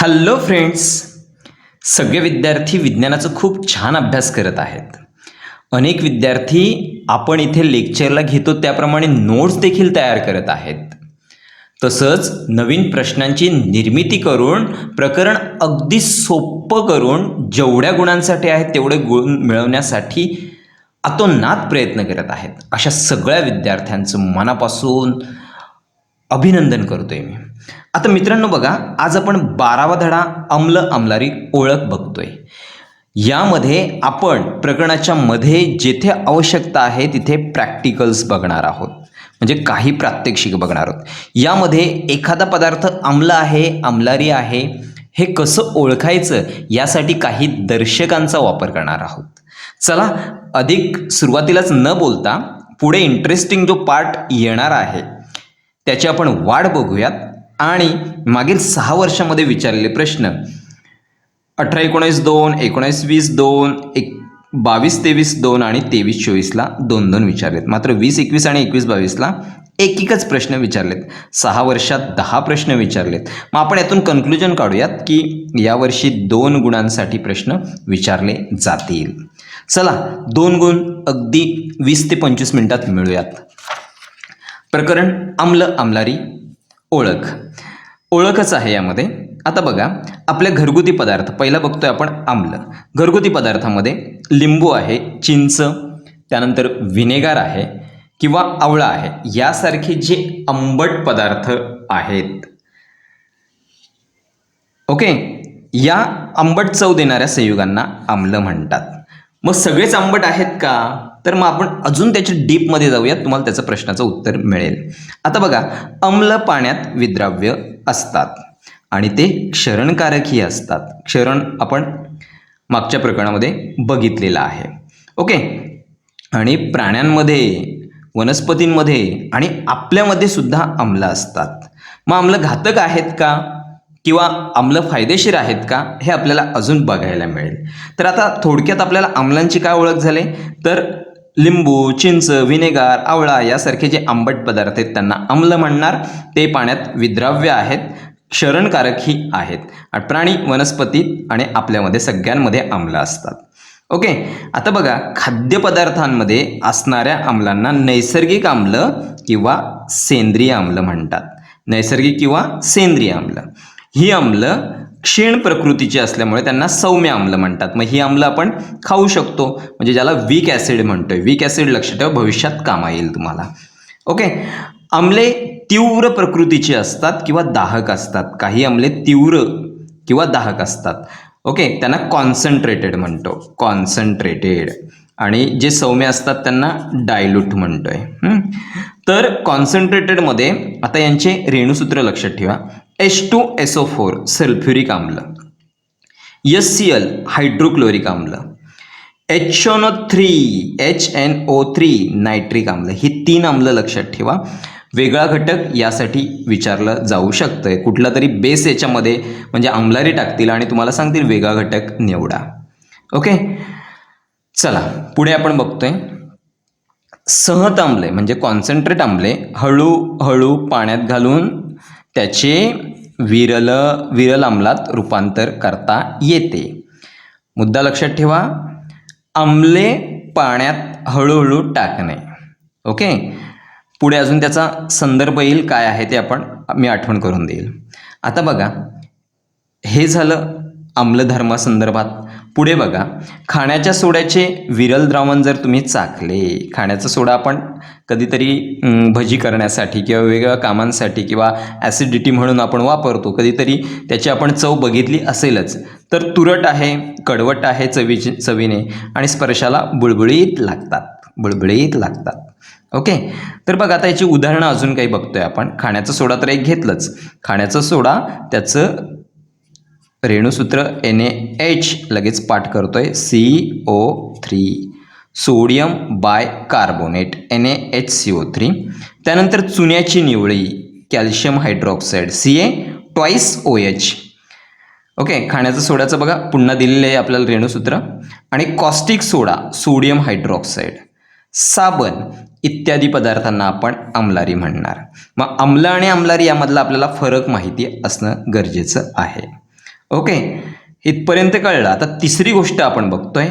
Hello friends सगळे विद्यार्थी विज्ञानाचा खूप छान अभ्यास करत आहेत. अनेक विद्यार्थी आपण इथे लेक्चरला घेतो त्याप्रमाणे नोट्स देखील तयार करत आहेत. तसंच नवीन प्रश्नांची निर्मिती करून प्रकरण अगदी सोपं करून जेवढ्या गुणांसाठी आहेत तेवढे गुण मिळवण्यासाठी आतोनात प्रयत्न करत आहेत. अशा सगळ्या विद्यार्थ्यांचं मनापासून अभिनंदन करतोय मी. आता मित्रांनो बघा आज आपण बारावा धडा अमल अमलारी ओळख बघतोय. यामध्ये आपण प्रकरणाच्या मध्ये जेथे आवश्यकता आहे तिथे प्रॅक्टिकल्स बघणार आहोत. म्हणजे काही प्रात्यक्षिक बघणार आहोत. यामध्ये एखादा पदार्थ आम्ल आहे अमलारी आहे हे कसं ओळखायचं यासाठी काही दर्शकांचा वापर करणार आहोत. चला अधिक सुरुवातीलाच न बोलता पुढे इंटरेस्टिंग जो पार्ट येणार आहे त्याची आपण वाढ बघूयात. आणि मागील सहा वर्षामध्ये विचारलेले प्रश्न. अठरा एकोणीस दोन एकोणीस वीस दोन एक बावीस तेवीस दोन आणि तेवीस चोवीसला दोन दोन विचारलेत. मात्र वीस एकवीस आणि एकवीस बावीसला एक एकच प्रश्न विचारलेत. सहा वर्षात दहा प्रश्न विचारलेत. मग आपण यातून कन्क्लुजन काढूयात की यावर्षी दोन गुणांसाठी प्रश्न विचारले जातील. चला दोन गुण अगदी वीस ते पंचवीस मिनिटात मिळूयात. प्रकरण आम्ल आमलारी ओळख. ओळखच आहे यामध्ये. आता बघा आपल्या घरगुती पदार्थ. पहिला बघतोय आपण आम्ल. घरगुती पदार्थामध्ये लिंबू आहे चिंच त्यानंतर व्हिनेगार आहे किंवा आवळा आहे. यासारखे जे आंबट पदार्थ आहेत. ओके? या आंबट चव देणाऱ्या संयुगांना आम्ल म्हणतात. मग सगळेच आंबट आहेत का? तर मग आपण अजून त्याच्या डीपमध्ये जाऊयात. तुम्हाला त्याचं प्रश्नाचं उत्तर मिळेल. आता बघा अम्ल पाण्यात विद्राव्य असतात आणि ते क्षरणकारकही असतात. क्षरण आपण मागच्या प्रकरणामध्ये बघितलेलं आहे. ओके? आणि प्राण्यांमध्ये वनस्पतींमध्ये आणि आपल्यामध्ये सुद्धा आम्ल असतात. मग आम्ल घातक आहेत का? किंवा आम्ल फायदेशीर आहेत का? हे आपल्याला अजून बघायला मिळेल. तर आता थोडक्यात आपल्याला आम्लांची काय ओळख झाली? तर लिंबू चिंच विनेगार आवळा यासारखे जे आंबट पदार्थ आहेत त्यांना आम्ल म्हणणार. ते पाण्यात विद्राव्य आहेत क्षरणकारक ही आहेत. प्राणी वनस्पती आणि आपल्यामध्ये सगळ्यांमध्ये आम्ल असतात. ओके? आता बघा खाद्यपदार्थांमध्ये असणाऱ्या आम्लांना नैसर्गिक आम्ल किंवा सेंद्रिय आम्ल म्हणतात. नैसर्गिक किंवा सेंद्रिय आम्ल. ही आम्ल क्षीण प्रकृतीची असल्यामुळे त्यांना सौम्य आम्ल म्हणतात. मग ही आम्ल आपण खाऊ शकतो. म्हणजे ज्याला वीक ॲसिड म्हणतोय. वीक ॲसिड लक्ष ठेवा भविष्यात कामा येईल तुम्हाला. ओके आम्ले तीव्र प्रकृतीची असतात किंवा दाहक असतात. काही आम्ले तीव्र किंवा दाहक असतात. ओके त्यांना कॉन्सन्ट्रेटेड म्हणतो. कॉन्सन्ट्रेटेड आणि जे सौम्य असतात त्यांना डायल्यूट म्हणतोय. तर कॉन्सन्ट्रेटेडमध्ये आता यांचे रेणूसूत्र लक्षात ठेवा. H two SO four sulphuric आम्ल. एस सी एल हायड्रोक्लोरिक आम्ल. H O three H N O three nitric आम्ल. ही तीन आम्ल लक्षात ठेवा. वेगळा घटक यासाठी विचारलं जाऊ शकतंय. कुठला तरी बेस याच्यामध्ये म्हणजे आम्लारी टाकतील आणि तुम्हाला सांगतील वेगळा घटक निवडा. ओके चला पुढे आपण बघतोय. सहत आंबले म्हणजे कॉन्सन्ट्रेट आंबले हळूहळू पाण्यात घालून त्याचे विरल विरल आम्लात रूपांतर करता येते. मुद्दा लक्षात ठेवा आंबले पाण्यात हळूहळू टाकणे. ओके? पुढे अजून त्याचा संदर्भ येईल काय आहे ते आपण मी आठवण करून देईल. आता बघा हे झालं आम्लधर्मासंदर्भात. पुढे बघा. खाण्याच्या सोड्याचे विरल द्रावण जर तुम्ही चाकले खाण्याचा सोडा आपण कधीतरी भजी करण्यासाठी किंवा वेगवेगळ्या कामांसाठी किंवा ॲसिडिटी म्हणून आपण वापरतो कधीतरी त्याची आपण चव बघितली असेलच तर तुरट आहे कडवट आहे चवीची चवीने आणि स्पर्शाला बुळबुळीत लागतात बुळबुळीत लागतात. ओके? तर बघा आता याची उदाहरणं अजून काही बघतोय आपण. खाण्याचा सोडा तर एक घेतलंच. खाण्याचा सोडा त्याचं रेणूसूत्र एन ए एच लगेच पाठ करतोय. C O three sodium bicarbonate N A H C O three त्यानंतर चुन्याची Nivali calcium hydroxide C A twice O H okay खाण्याचं सोड्याचं बघा. पुन्हा दिलेलं आहे आपल्याला रेणूसूत्र. आणि कॉस्टिक सोडा सोडियम हायड्रॉक्साईड. साबण इत्यादी पदार्थांना आपण अंमलारी म्हणणार. मग अंमलं आणि अंमलारी यामधला आपल्याला फरक माहिती असणं गरजेचं आहे. ओके. इथपर्यंत कळलं. आता तिसरी गोष्ट आपण बघतोय.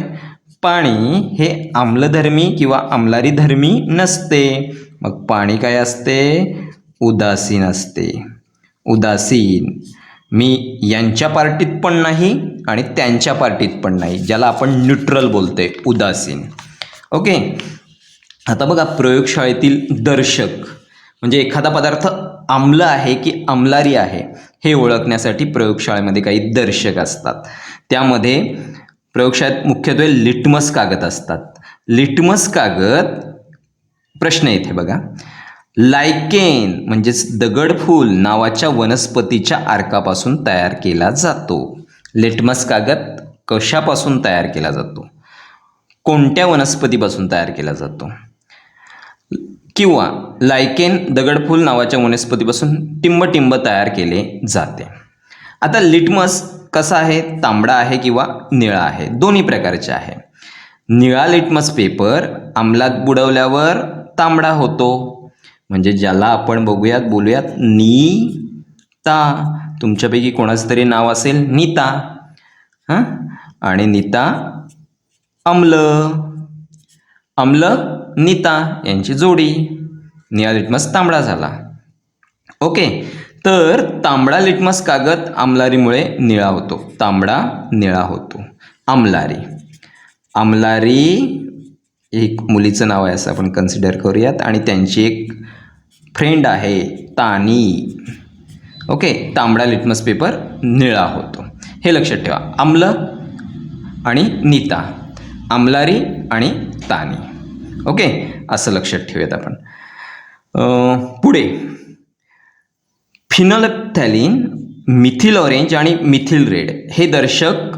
पाणी हे आम्लधर्मी किंवा आम्लारी धर्मी नसते. मग पाणी काय असते? उदासीन असते. उदासीन. मी यांच्या पार्टीत पण नाही आणि त्यांच्या पार्टीत पण नाही. ज्याला आपण न्यूट्रल बोलतोय उदासीन. ओके. आता बघा प्रयोगशाळेतील दर्शक. म्हणजे एखादा पदार्थ आम्ल आहे की आम्लारी आहे? हे ओळखण्यासाठी प्रयोगशाळेमध्ये काही दर्शक असतात. त्यामध्ये प्रयोगशाळेत मुख्यत्वे लिटमस कागद असतात. लिटमस कागद प्रश्न येथे बघा. लायकेन म्हणजेच दगडफूल नावाच्या वनस्पतीच्या अर्कापासून तयार केला जातो. लिटमस कागद कशापासून तयार केला जातो? कोणत्या वनस्पतीपासून तयार केला जातो? किंवा लायकेन दगडफूल नावाच्या वनस्पतीपासून टिंबटिंब तयार केले जाते. आता लिटमस कसा आहे? तांबडा आहे किंवा निळा आहे? दोन्ही प्रकारचे आहे. निळा लिटमस पेपर अंमलात बुडवल्यावर तांबडा होतो. म्हणजे ज्याला आपण बघूयात बोलूयात नीता. तुमच्यापैकी कोणाचं तरी नाव असेल? नीता. हां? आणि नीता अम्ल. अम्ल नीता यांची जोडी. निळा लिटमस तांबडा झाला. ओके तर तांबडा लिटमस कागद आमलारीमुळे निळा होतो. तांबडा निळा होतो. आमलारी. आमलारी एक मुलीचं नाव आहे असं आपण कन्सिडर करूयात आणि त्यांची एक फ्रेंड आहे तानी. ओके तांबडा लिटमस पेपर निळा होतो. हे लक्षात ठेवा. आम्ल आणि नीता. आमलारी आणि तानी. ओके? असं लक्षात ठेवूयात आपण. पुढे. फिनोलेप्थॅलिन मिथिल ऑरेंज आणि मिथिल रेड हे दर्शक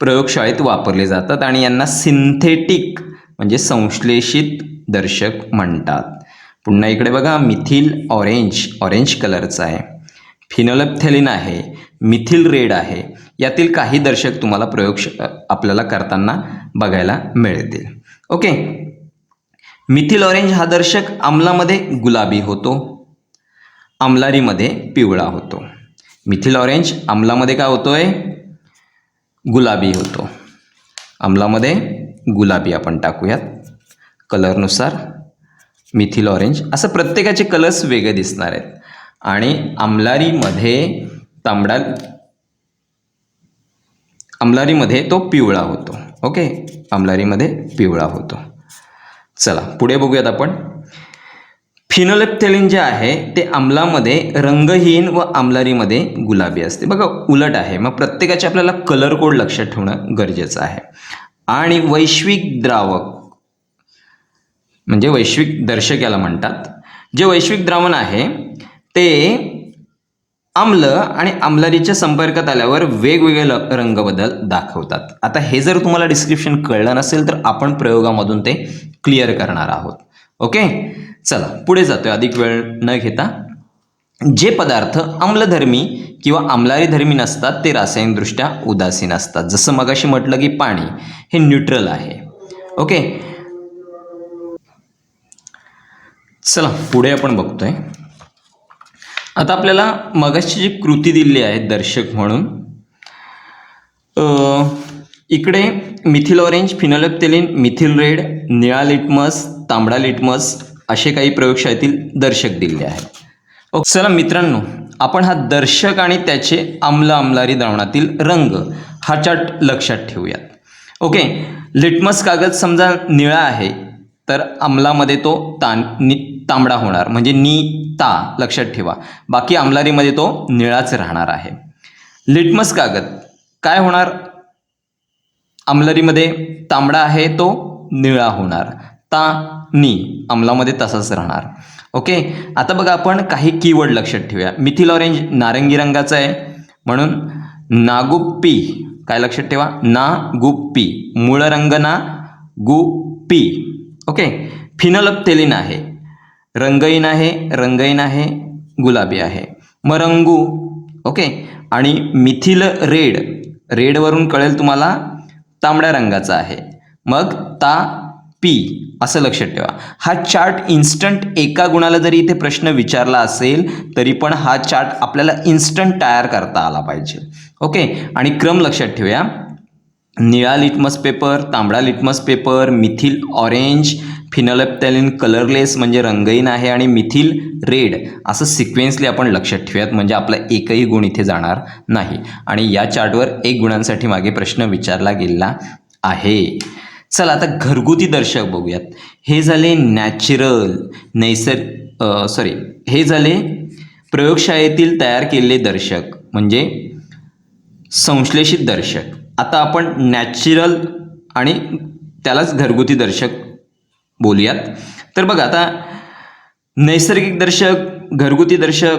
प्रयोगशाळेत वापरले जातात आणि यांना सिंथेटिक म्हणजे संश्लेषित दर्शक म्हणतात. पुन्हा इकडे बघा मिथिल ऑरेंज ऑरेंज कलरचा आहे. फिनोलेप्थॅलिन आहे मिथिल रेड आहे. यातील काही दर्शक तुम्हाला प्रयोग आपल्याला करताना बघायला मिळतील. ओके? मिथिल ऑरेंज हा दर्शक आमलामध्ये गुलाबी होतो. आमलारीमध्ये पिवळा होतो. मिथिल ऑरेंज आम्लामध्ये काय होतोय? गुलाबी होतो. आम्लामध्ये गुलाबी आपण टाकूयात. कलरनुसार मिथिल ऑरेंज असं प्रत्येकाचे कलर्स वेगळे दिसणार आहेत. आणि आमलारीमध्ये तांबडा आमलारीमध्ये तो पिवळा होतो. ओके आमलारीमध्ये पिवळा होतो. चला पुढे बघूयात आपण. फिनोलेप्थेलिन जे आहे ते अंमलामध्ये रंगहीन व आमलारीमध्ये गुलाबी असते. बघा उलट आहे. मग प्रत्येकाचे आपल्याला कलर कोड लक्षात ठेवणं गरजेचं आहे. आणि वैश्विक द्रावक म्हणजे वैश्विक दर्शक याला म्हणतात. जे वैश्विक द्रावण आहे ते आम्ल आणि आम्लारीच्या संपर्कात आल्यावर वेगवेगळे रंग रंगबदल दाखवतात. आता हे जर तुम्हाला डिस्क्रिप्शन कळलं नसेल तर आपण प्रयोगामधून ते क्लिअर करणार आहोत. ओके चला पुढे जातोय. अधिक वेळ न घेता जे पदार्थ आम्लधर्मी किंवा आम्लारी धर्मी नसतात ते रासायनिकदृष्ट्या उदासीन असतात. जसं मगाशी म्हटलं की पाणी हे न्यूट्रल आहे. ओके चला पुढे आपण बघतोय. आता आपल्याला मगाशी जी कृती दिली आहे दर्शक म्हणून इकडे methyl orange phenolphthalein methyl red निळा लिटमस तांबडा लिटमस असे काही प्रयोगशाळेतील दर्शक दिले आहेत. ओके चला मित्रांनो आपण हा दर्शक आणि त्याचे आम्ल आमलारी द्रावणातील रंग हा चार्ट लक्षात ठेवूयात. ओके लिटमस कागद समजा निळा आहे तर अंमलामध्ये तो तान नि तांबडा होणार. म्हणजे नी ता लक्षात ठेवा. बाकी आमलारीमध्ये तो निळाच राहणार आहे. लिटमस कागद. काय होणार? आमलारीमध्ये तांबडा आहे तो निळा होणार. ता नी अंमलामध्ये तसाच राहणार. ओके? आता बघा आपण काही कीवर्ड लक्षात ठेवूया. मिथिल ऑरेंज नारंगी रंगाचं आहे. म्हणून नागुप्पी. काय लक्षात ठेवा? ना गुप्पी मूळ रंग ना गुप्पी. ओके? फिनोलप्थेलिन आहे. रंगहीन आहे रंगहीन आहे गुलाबी आहे. मरंगू ओके? आणि मिथिल रेड रेडवरून कळेल तुम्हाला तांबड्या रंगाचा आहे. मग ता पी असं लक्षात ठेवा. हा चार्ट इन्स्टंट एका गुणाला जरी इथे प्रश्न विचारला असेल तरी पण हा चार्ट आपल्याला इन्स्टंट तयार करता आला पाहिजे. ओके? आणि क्रम लक्षात ठेवूया. निळा लिटमस पेपर तांबडा litmus paper methyl orange phenolphthalein colourless म्हणजे रंगहीन आहे आणि मिथिल रेड असं सिक्वेन्सली आपण लक्षात ठेवूयात म्हणजे आपला एकही गुण इथे जाणार नाही. आणि या चार्टवर एक गुणांसाठी मागे प्रश्न विचारला गेलेला आहे. चला आता घरगुती दर्शक बघूयात. हे झाले नॅचरल नैसर्ग सॉरी हे झाले प्रयोगशाळेतील तयार केलेले दर्शक म्हणजे संश्लेषित दर्शक. आता आपण नॅचरल आणि त्यालाच घरगुती दर्शक बोलूयात. तर बघा आता नैसर्गिक दर्शक घरगुती दर्शक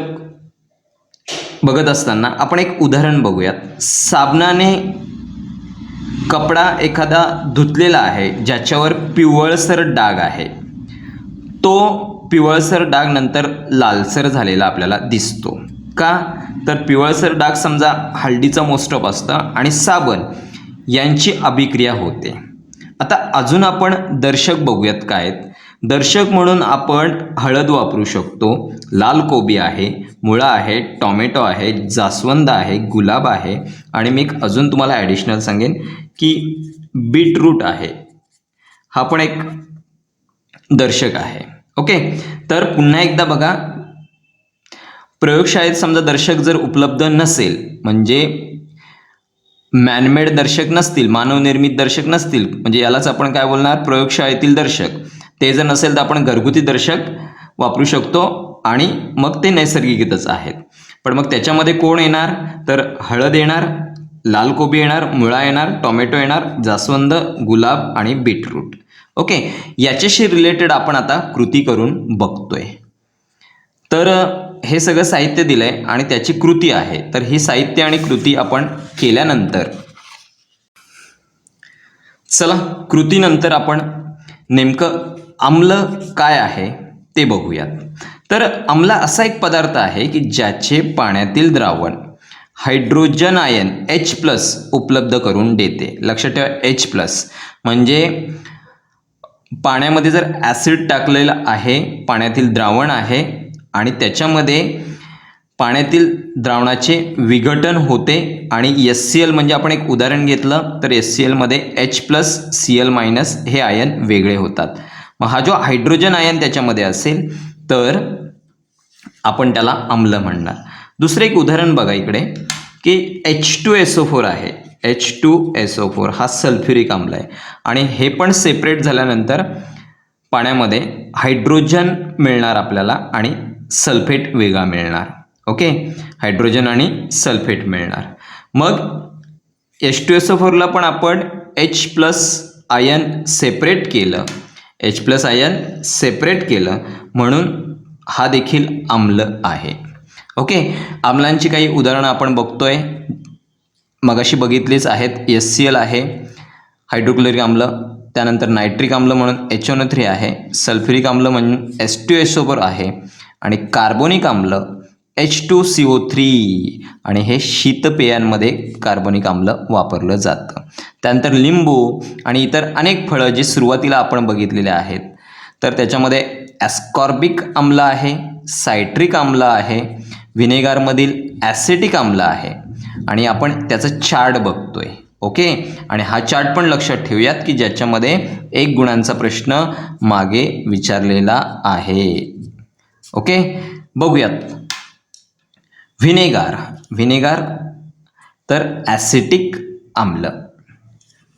बघत असताना आपण एक उदाहरण बघूयात. साबणाने कपडा एखादा धुतलेला आहे ज्याच्यावर पिवळसर डाग आहे. तो पिवळसर डाग नंतर लालसर झालेला आपल्याला दिसतो. का? तर पिवळसर डाग समजा हळदीचा मोस्टअप असतं आणि साबण यांची अभिक्रिया होते. आता अजून आपण दर्शक बघूयात काय आहेत. दर्शक म्हणून आपण हळद वापरू शकतो. लाल कोबी आहे मुळा आहे टॉमॅटो आहे जास्वंद आहे गुलाब आहे. आणि मी एक अजून तुम्हाला ॲडिशनल सांगेन की बीटरूट आहे. हा पण एक दर्शक आहे. ओके? तर पुन्हा एकदा बघा. प्रयोगशाळेत समजा दर्शक जर उपलब्ध नसेल म्हणजे मॅनमेड दर्शक नसतील मानवनिर्मित दर्शक नसतील म्हणजे यालाच आपण काय बोलणार? प्रयोगशाळेतील दर्शक. ते जर नसेल तर आपण घरगुती दर्शक वापरू शकतो आणि मग ते नैसर्गिकच आहेत. पण मग त्याच्यामध्ये कोण येणार? तर हळद येणार लाल कोबी येणार मुळा येणार टोमॅटो येणार जास्वंद गुलाब आणि बीटरूट. ओके? याच्याशी रिलेटेड आपण आता कृती करून बघतोय. तर हे सगळं साहित्य दिलं आहे आणि त्याची कृती आहे. तर ही साहित्य आणि कृती आपण केल्यानंतर. चला कृतीनंतर आपण नेमकं आम्ल काय आहे ते बघूयात. तर आम्ल असा एक पदार्थ आहे की ज्याचे पाण्यातील द्रावण हायड्रोजन आयन एच प्लस उपलब्ध करून देते. लक्षात ठेवा एच प्लस. म्हणजे पाण्यामध्ये जर ॲसिड टाकलेलं आहे पाण्यातील द्रावण आहे आणि त्याच्यामध्ये पाण्यातील द्रावणाचे विघटन होते आणि एस सी एल म्हणजे आपण एक उदाहरण घेतलं तर एस सी एलमध्ये H plus C L minus हे आयन वेगळे होतात. मग हा जो हायड्रोजन आयन त्याच्यामध्ये असेल तर आपण त्याला आम्ल म्हणणार. दुसरं एक उदाहरण बघा इकडे की H two S O four आहे. H two S O four हा सल्फ्युरिक आम्ल आहे. आणि हे पण सेपरेट झाल्यानंतर पाण्यामध्ये हायड्रोजन मिळणार आपल्याला आणि सल्फेट वेगळा मिळणार. ओके? हायड्रोजन आणि सल्फेट मिळणार. मग एच टू एस ओ फोरला पण आपण एच प्लस आयन सेपरेट केलं. एच प्लस आयन सेपरेट केलं. म्हणून हा देखील आम्ल आहे. ओके? आम्लांची काही उदाहरणं आपण बघतोय. मगाशी बघितलीच आहेत. एस सी एल आहे. हायड्रोक्लोरिक आम्ल. त्यानंतर नायट्रिक आम्ल म्हणून एच ओ थ्री आहे. सल्फ्युरिक आम्ल म्हणून एस टू एस ओ आहे. आणि कार्बोनिक आम्ल H two C O three आणि हे शीतपेयांमध्ये कार्बोनिक आम्ल वापरलं जातं. त्यानंतर लिंबू आणि इतर अनेक फळं जी सुरुवातीला आपण बघितलेले आहेत तर त्याच्यामध्ये ॲस्कॉर्बिक आम्ल आहे सायट्रिक आम्ल आहे व्हिनेगारमधील ॲसिटिक आम्ल आहे. आणि आपण त्याचं चार्ट बघतोय ओके? आणि हा चार्ट पण लक्षात ठेवूयात की ज्याच्यामध्ये एक गुणांचा प्रश्न मागे विचारलेला आहे. ओके? बघूयात. व्हिनेगार. व्हिनेगार तर ॲसिटिक आम्ल.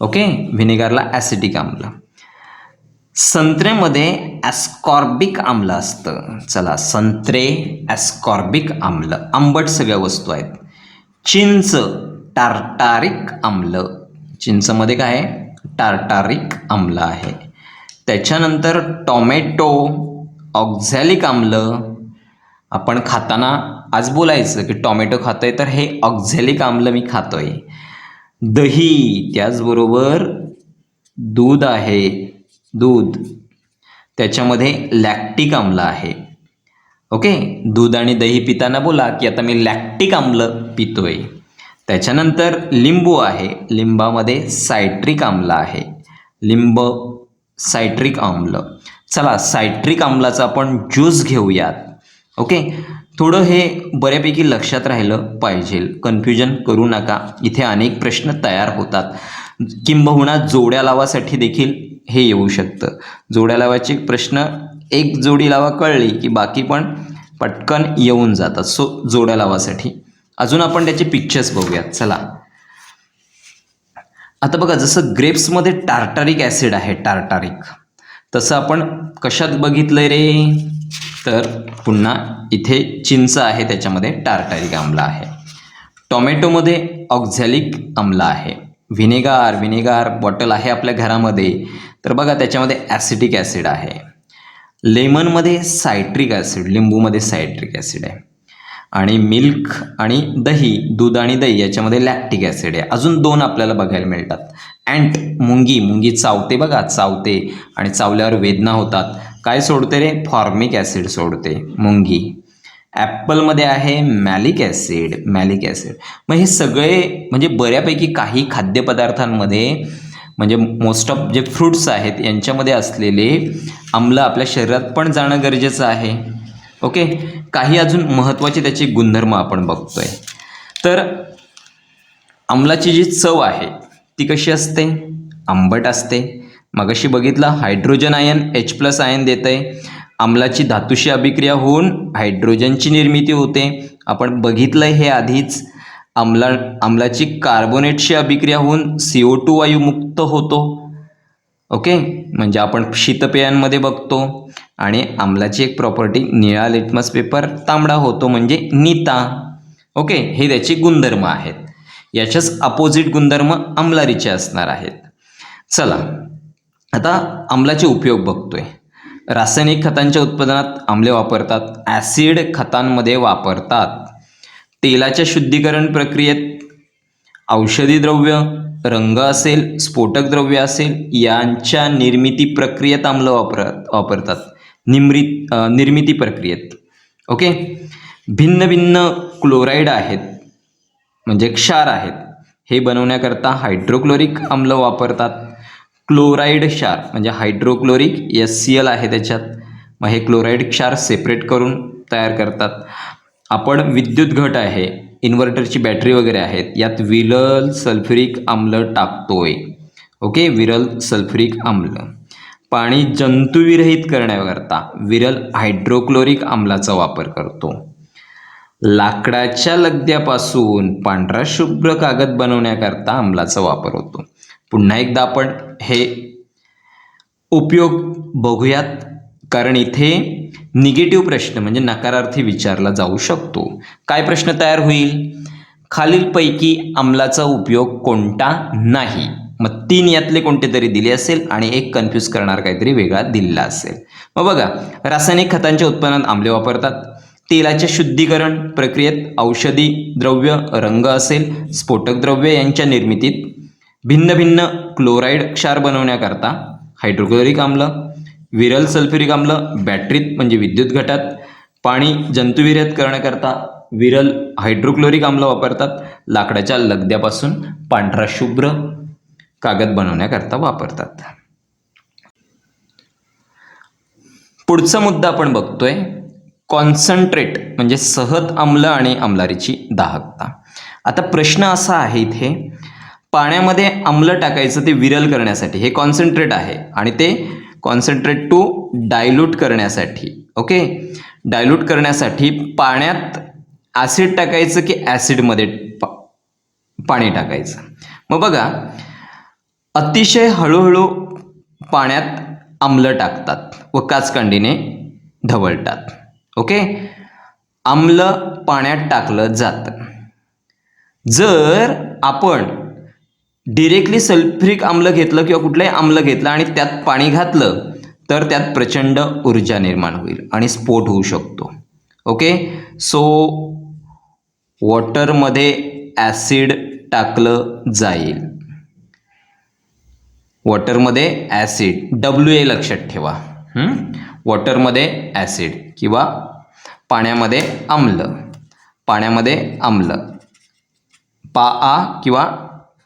ओके? व्हिनेगारला ॲसिटिक आम्ल. संत्र्यामध्ये ॲस्कॉर्बिक आम्ल असतं. चला संत्रे ॲस्कॉर्बिक आम्ल. आंबट सगळ्या वस्तू आहेत. चिंच टार्टारिक आम्ल. चिंचमध्ये काय आहे? टार्टारिक आम्ल आहे. त्याच्यानंतर टॉमॅटो ऑक्झॅलिक आम्ल आपण खाताना आज बोलायचं की टॉमॅटो खातोय तर हे ऑक्झॅलिक आम्ल मी खातोय. दही त्याचबरोबर दूध आहे दूध. त्याच्यामध्ये लॅक्टिक आम्ल आहे. ओके? दूध आणि दही पिताना बोला की आता मी लॅक्टिक आम्ल पितोय. त्याच्यानंतर लिंबू आहे. लिंबामध्ये सायट्रिक आम्ल आहे. लिंब सायट्रिक आम्ल. चला सायट्रिक आम्लाचा आपण ज्यूस घेऊयात. ओके? थोडं हे बऱ्यापैकी लक्षात राहिलं पाहिजे. कन्फ्युजन करू नका. इथे अनेक प्रश्न तयार होतात. किंबहुना जोड्या लावासाठी देखील हे येऊ शकतं. जोड्या लावाचे प्रश्न एक जोडी लावा कळली की बाकी पण पटकन येऊन जातात. सो जोड्या लावासाठी. अजून आपण त्याचे पिक्चर्स बघूयात. चला. आता बघा जसं ग्रेप्समध्ये टार्टारिक ॲसिड आहे टार्टारिक तसं आपण कशात बघितलंय रे? तर पुन्हा इथे चिंच आहे त्याच्यामध्ये टार्टारिक आम्ल आहे. टोमॅटोमध्ये ऑक्झॅलिक आम्ल आहे. व्हिनेगार व्हिनेगार बॉटल आहे आपल्या घरामध्ये. तर बघा त्याच्यामध्ये ॲसिटिक ॲसिड आहे. लेमनमध्ये सायट्रिक ॲसिड लिंबूमध्ये सायट्रिक ॲसिड आहे. आणि मिल्क आणि दही दूध आणि दही याच्यामध्ये लॅक्टिक ॲसिड आहे. अजून दोन आपल्याला बघायला मिळतात. अँट मुंगी मुंगी चावते बघा चावते. आणि चावल्यावर वेदना होतात. काय सोडते रे? फॉर्मिक ॲसिड सोडते. मुंगी. ॲपलमध्ये आहे मॅलिक ॲसिड मॅलिक ॲसिड. मग हे सगळे म्हणजे बऱ्यापैकी काही खाद्यपदार्थांमध्ये म्हणजे मोस्ट ऑफ जे फ्रूट्स आहेत यांच्यामध्ये असलेले आम्ल आपल्या शरीरात पण जाणं गरजेचं आहे. ओके काही अजून महत्त्वाचे त्याचे गुणधर्म आपण बघतोय. तर आम्लाची जी चव आहे ती कशी असते? आंबट असते. मगाशी बघितलं hydrogen ion H plus ion देत आहे आम्लाची धातूशी अभिक्रिया होऊन हायड्रोजनची निर्मिती होते. आपण बघितलं हे आधीच. आम्ला आम्लाची कार्बोनेटशी अभिक्रिया होऊन सी ओ टू वायू मुक्त होतो. ओके? म्हणजे आपण शीतपेयांमध्ये बघतो. आणि आम्लाची एक प्रॉपर्टी निळा लिटमस पेपर तांबडा होतो म्हणजे नीता. ओके? हे त्याचे गुणधर्म आहेत. याच्याच अपोजिट गुणधर्म अंमलारीचे असणार आहेत. चला आता अंमलाचे उपयोग बघतोय. रासायनिक खतांच्या उत्पादनात आम्ले वापरतात ॲसिड खतांमध्ये वापरतात. तेलाच्या शुद्धीकरण प्रक्रियेत औषधी द्रव्य रंग असेल स्फोटक द्रव्य असेल यांच्या निर्मिती प्रक्रियेत आम्ल वापर वापरतात. निमृत निर्मिती प्रक्रियेत. ओके? भिन्न भिन्न क्लोराईड आहेत. म्हणजे क्षार आहेत. हे बनवण्याकरता हायड्रोक्लोरिक आम्ल वापरतात. क्लोराईड क्षार म्हणजे हायड्रोक्लोरिक एस सी एल आहे त्याच्यात. मग हे क्लोराईड क्षार सेपरेट करून तयार करतात. आपण विद्युत घट आहे इन्व्हर्टरची बॅटरी वगैरे आहेत यात विरल सल्फ्युरिक आम्ल टाकतोय. ओके? विरल सल्फ्युरिक आम्ल पाणी जंतुविरहित करण्याकरता विरल हायड्रोक्लोरिक आम्लाचा वापर करतो. लाकडाच्या लगद्यापासून पांढरा शुभ्र कागद बनवण्याकरता अंमलाचा वापर होतो. पुन्हा एकदा आपण हे उपयोग बघूयात कारण इथे निगेटिव्ह प्रश्न म्हणजे नकारार्थी विचारला जाऊ शकतो. काय प्रश्न तयार होईल? खालीलपैकी अंमलाचा उपयोग कोणता नाही. मग तीन यातले कोणते तरी दिले असेल आणि एक कन्फ्यूज करणार काहीतरी वेगळा दिलेला असेल. मग बघा रासायनिक खतांच्या उत्पन्नात आंबले वापरतात. तेलाचे शुद्धीकरण प्रक्रियेत औषधी द्रव्य रंग असेल स्फोटक द्रव्य यांच्या निर्मितीत भिन्न भिन्न क्लोराईड क्षार बनवण्याकरता हायड्रोक्लोरिक आम्ल विरल सल्फ्युरिक आम्ल बॅटरीत म्हणजे विद्युत घटात पाणी जंतुविरहित करण्याकरता विरल हायड्रोक्लोरिक आम्ल वापरतात लाकडाच्या लगद्यापासून पांढरा शुभ्र कागद बनवण्याकरता वापरतात. पुढचा मुद्दा आपण बघतोय कॉन्सन्ट्रेट म्हणजे सहत आम्ल आणि आम्लारीची दाहकता. आता प्रश्न असा आहे इथे पाण्यामध्ये आम्ल टाकायचं ते विरल करण्यासाठी हे कॉन्सन्ट्रेट आहे आणि ते कॉन्सन्ट्रेट टू डायल्यूट करण्यासाठी ओके डायल्यूट करण्यासाठी पाण्यात ॲसिड टाकायचं की ॲसिडमध्ये पा पाणी टाकायचं. मग बघा अतिशय हळूहळू पाण्यात आम्ल टाकतात व काचकांडीने ढवळतात. ओके? आम्ल पाण्यात टाकलं जातं. जर आपण डिरेक्टली सल्फ्रिक आम्ल घेतलं किंवा कुठलंही आम्ल घेतलं आणि त्यात पाणी घातलं तर त्यात प्रचंड ऊर्जा निर्माण होईल आणि स्फोट होऊ शकतो. ओके? सो वॉटरमध्ये ॲसिड टाकलं जाईल. वॉटरमध्ये ॲसिड डब्ल्यू ए लक्षात ठेवा. हं? वॉटरमध्ये ॲसिड किंवा पाण्यामध्ये आम्ल पाण्यामध्ये आम्ल पा आ किंवा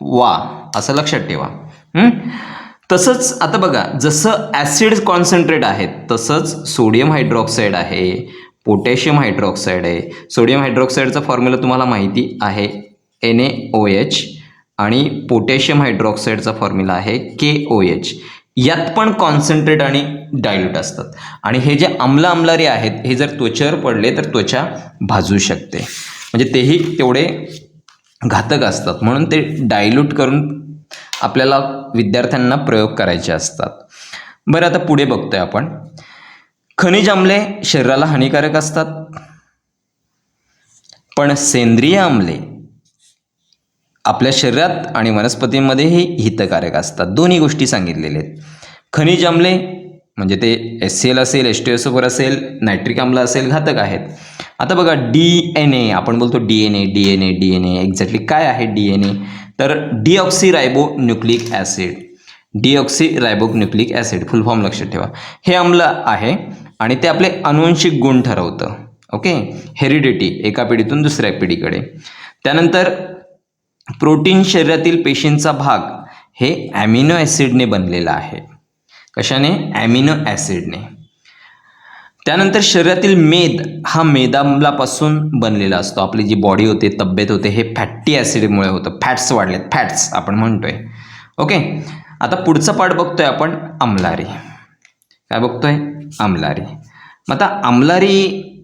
वा असं लक्षात ठेवा. तसंच आता बघा जसं ॲसिड कॉन्सन्ट्रेट आहेत तसंच सोडियम हायड्रॉक्साईड आहे पोटॅशियम हायड्रॉक्साईड आहे. सोडियम हायड्रॉक्साईडचा फॉर्म्युला तुम्हाला माहिती आहे एन ए ओ एच आणि पोटॅशियम हायड्रॉक्साईडचा फॉर्म्युला आहे के ओ एच यात पण कॉन्सन्ट्रेट आणि डायल्यूट असतात. आणि हे जे आमला आम्लारी आहेत हे जर त्वचेवर पडले तर त्वचा भाजू शकते. म्हणजे तेही तेवढे घातक असतात. म्हणून ते डायल्यूट करून आपल्याला विद्यार्थ्यांना प्रयोग करायचे असतात. बरं आता पुढे बघतोय आपण. खनिज आमले शरीराला हानिकारक असतात. पण सेंद्रिय आमले आपल्या शरीरात आणि वनस्पतींमध्येही हितकारक असतात. दोन्ही गोष्टी सांगितलेल्या आहेत. खनिज आम्ले म्हणजे ते एस सी एल असेल एस टी एस ओवर असेल नायट्रिक आम्ल असेल घातक आहेत. आता बघा डी एन ए आपण बोलतो D N A D N A D N A exactly काय आहे डी एन ए तर deoxy ribo nucleic acid deoxy ribo nucleic acid full form लक्षात ठेवा. हे आम्ल आहे आणि ते आपले अनुवंशिक गुण ठरवतं. ओके हेरिडिटी एका पिढीतून दुसऱ्या पिढीकडे. त्यानंतर प्रोटीन शरीरातील पेशींचा भाग हे ॲमिनो ॲसिडने बनलेला आहे. कशाने? ॲमिनो ॲसिडने. त्यानंतर शरीरातील मेद हा मेदामलापासून बनलेला असतो. आपली जी बॉडी होते तब्येत होते हे फॅटी ॲसिडमुळे होतं. फॅट्स वाढलेत. फॅट्स आपण म्हणतोय. ओके? आता पुढचा पाठ बघतोय आपण आमलारी काय बघतोय? आमलारी मग आता आमलारी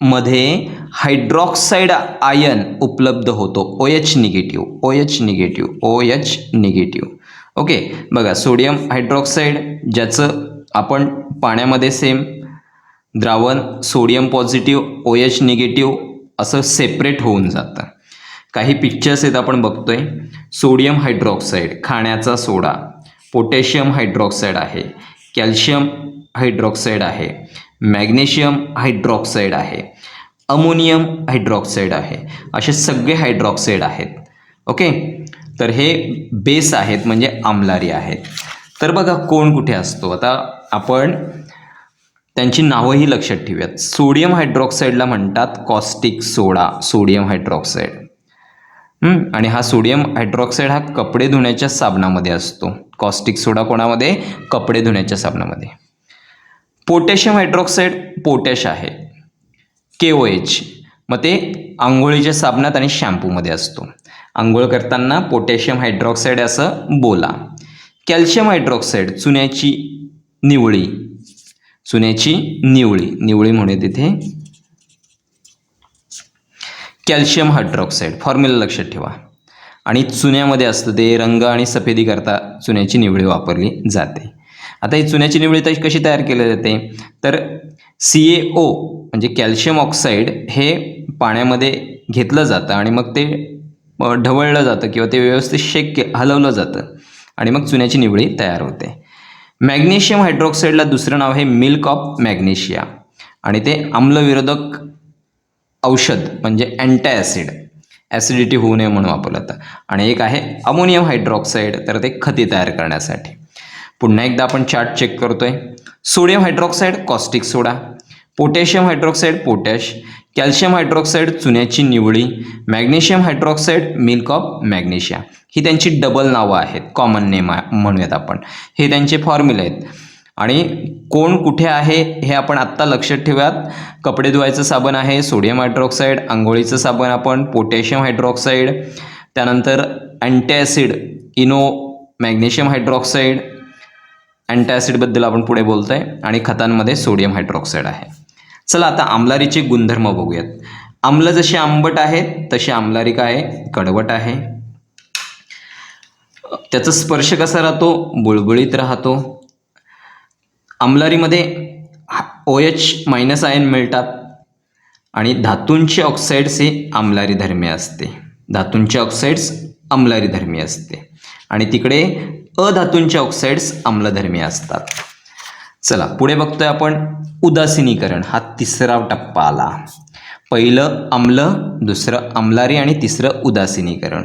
मध्ये हायड्रॉक्साईड आयन उपलब्ध होतो. O H negative O H negative O H negative okay बघा सोडियम हायड्रॉक्साईड ज्याचं आपण पाण्यामध्ये सेम द्रावण sodium positive O H negative असं सेपरेट होऊन जातं. काही पिक्चर्स आहेत आपण बघतोय. सोडियम हायड्रॉक्साईड खाण्याचा सोडा. पोटॅशियम हायड्रॉक्साईड आहे. कॅल्शियम हायड्रॉक्साईड आहे. मॅग्नेशियम हायड्रॉक्साईड आहे. अमोनियम हायड्रॉक्साईड आहे. असे सगळे हायड्रॉक्साईड आहेत. ओके? तर हे बेस आहेत म्हणजे आमलारी आहेत. तर बघा कोण कुठे असतो? आता आपण त्यांची नावंही लक्षात ठेवूयात. सोडियम हायड्रॉक्साईडला म्हणतात कॉस्टिक सोडा सोडियम हायड्रॉक्साईड. आणि हा सोडियम हायड्रॉक्साईड हा कपडे धुण्याच्या साबणामध्ये असतो. कॉस्टिक सोडा कोणामध्ये? कपडे धुण्याच्या साबणामध्ये. पोटॅशियम हायड्रॉक्साईड पोटॅश आहे. के ओ एच मग ते आंघोळीच्या साबणात आणि शॅम्पूमध्ये असतो. आंघोळ करताना पोटॅशियम हायड्रॉक्साईड असं बोला. कॅल्शियम हायड्रॉक्साईड चुन्याची निवळी. चुन्याची निवळी. निवळी म्हणे तिथे. Calcium hydroxide. फॉर्म्युला लक्षात ठेवा. आणि चुन्यामध्ये असतं ते रंग आणि सफेदी करता चुन्याची निवळी वापरली जाते. आता ही चुन्याची निवळी कशी तयार केली जाते? तर सी ए ओ म्हणजे कॅल्शियम ऑक्साईड हे पाण्यामध्ये घेतलं जातं आणि मग ते ढवळलं जातं किंवा ते व्यवस्थित शेक के हलवलं जातं आणि मग चुन्याची निवळी तयार होते. मॅग्नेशियम हायड्रॉक्साईडला दुसरं नाव हे मिल्क ऑफ मॅग्नेशिया आणि ते आम्लविरोधक औषध म्हणजे अँटा ॲसिड ॲसिडिटी होऊ नये म्हणून वापरलं जातं. आणि एक आहे अमोनियम हायड्रॉक्साईड तर ते खते तयार करण्यासाठी. पुन्हा एकदा आपण चार्ट चेक करतोय. Sodium hydroxide caustic soda. Potassium hydroxide potash calcium hydroxide चुन्याची Nivali magnesium hydroxide milk of magnesia. ही त्यांची डबल नावं आहेत. कॉमन नेम म्हणूयात आपण. हे त्यांचे फॉर्म्युले आहेत. आणि कोण कुठे आहे हे आपण आत्ता लक्षात ठेवूयात. कपडे धुवायचं साबण आहे सोडियम हायड्रॉक्साईड आंघोळीचं साबण आपण पोटॅशियम हायड्रॉक्साईड त्यानंतर अँटॅसिड इनो मॅग्नेशियम हायड्रॉक्साईड. अँटॅसिडबद्दल आपण पुढे बोलतोय. आणि खतांमध्ये सोडियम हायड्रॉक्साईड आहे. चला आता आमलारीचे गुणधर्म बघूयात. आम्ल जसे आंबट आहेत तसे आमलारी काय आहे? कडवट आहे. त्याचा स्पर्श कसा राहतो? बुळबुळीत राहतो. आमलारीमध्ये ओ एच मायनस आयन मिळतात आणि धातूंचे ऑक्साईड्स हे आमलारी धर्मी असते. धातूंचे ऑक्साईड्स आमलारी धर्मी असते. आणि तिकडे अधातूंचे ऑक्साईड्स आम्लधर्मी असतात. चला पुढे बघतोय आपण उदासीनीकरण हा तिसरा टप्पा आला. पहिलं आम्ल दुसरं अमलारी आणि तिसरं उदासीनीकरण.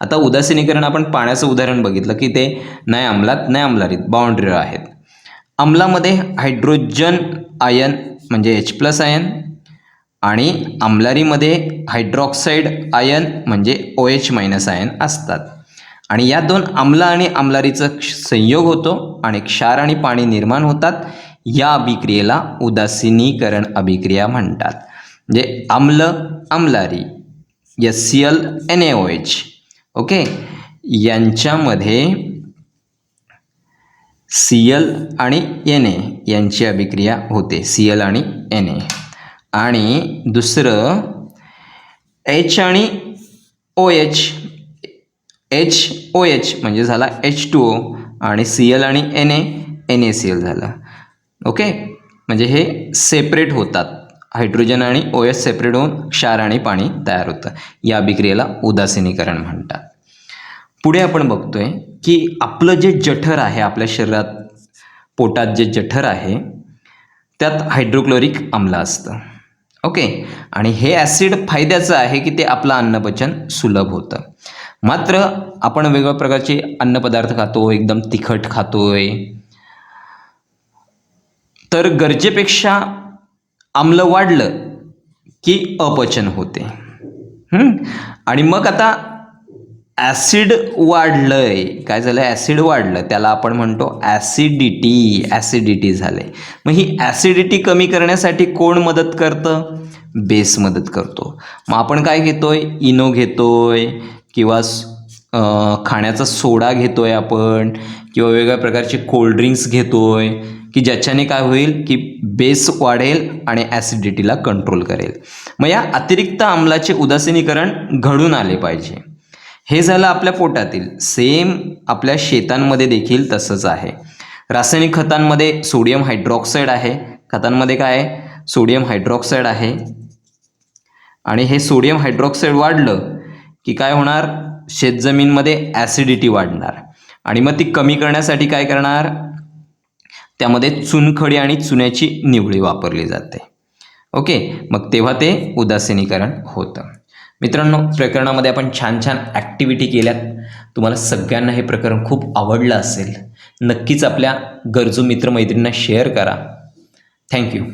आता उदासीनीकरण आपण पाण्याचं उदाहरण बघितलं की ते नाही अमलात नाही अमलारीत बाउंड्री आहेत. अमलामध्ये हायड्रोजन आयन म्हणजे एच प्लस आयन आणि अमलारीमध्ये हायड्रॉक्साईड आयन म्हणजे ओ एच मायनस आयन असतात. आणि या दोन आम्ल आणि आम्लारीचा क्ष- संयोग होतो आणि क्षार आणि पाणी निर्माण होतात. या अभिक्रियेला उदासीनीकरण अभिक्रिया म्हणतात. म्हणजे आम्ल आम्लारी S C L N A O H. Okay? यांच्यामध्ये सी एल आणि एन ए यांची अभिक्रिया होते. सी एल आणि एन ए. आणि दुसरं एच आणि O H. H O H म्हणजे झाला एच टू ओ आणि सी एल आणि N A N A C L झालं. ओके म्हणजे हे सेपरेट होतात. हायड्रोजन आणि ओ एस सेपरेट होऊन क्षार आणि पाणी तयार होतं. या अभिक्रियेला उदासीनीकरण म्हणतात. पुढे आपण बघतोय की आपलं जे जठर आहे आपल्या शरीरात पोटात जे जठर आहे त्यात हायड्रोक्लोरिक आम्ल असतं. ओके आणि हे ॲसिड फायद्याचं आहे की ते आपलं अन्नपचन सुलभ होतं. मात्र आपण वेगवेगळ्या प्रकारचे अन्नपदार्थ खातो एकदम तिखट खातोय. तर गरजेपेक्षा आम्ल वाढलं की अपचन होते. आणि मग आता ॲसिड वाढलंय. काय झालं ॲसिड वाढलं. त्याला आपण म्हणतो ॲसिडिटी. ॲसिडिटी झाले मग ही ॲसिडिटी कमी करण्यासाठी कोण मदत करतं? बेस मदत करतो. मग आपण काय घेतोय? इनो घेतोय. किंवा खाण्याचा सोडा घेतो आहे आपण किंवा वेगवेगळ्या प्रकारचे कोल्ड्रिंक्स घेतोय की ज्याच्याने काय होईल की बेस वाढेल आणि ॲसिडिटीला कंट्रोल करेल. मग या अतिरिक्त आम्लाचे उदासीनीकरण घडून आले पाहिजे. हे झालं आपल्या पोटातील. सेम आपल्या शेतांमध्ये देखील तसंच आहे. रासायनिक खतांमध्ये सोडियम हायड्रॉक्साईड आहे. खतांमध्ये काय आहे? सोडियम हायड्रॉक्साईड आहे. आणि हे सोडियम हायड्रॉक्साईड वाढलं की काय होणार? शेतजमीनमध्ये ॲसिडिटी वाढणार. आणि मग ती कमी करण्यासाठी काय करणार? त्यामध्ये चुनखडी आणि चुन्याची निवळी वापरली जाते. ओके? मग तेव्हा ते उदासीनीकरण होतं. मित्रांनो प्रकरणामध्ये आपण छान छान ॲक्टिव्हिटी केल्यात. तुम्हाला सगळ्यांना हे प्रकरण खूप आवडलं असेल. नक्कीच आपल्या गरजू मित्रमैत्रिणींना शेअर करा. थँक्यू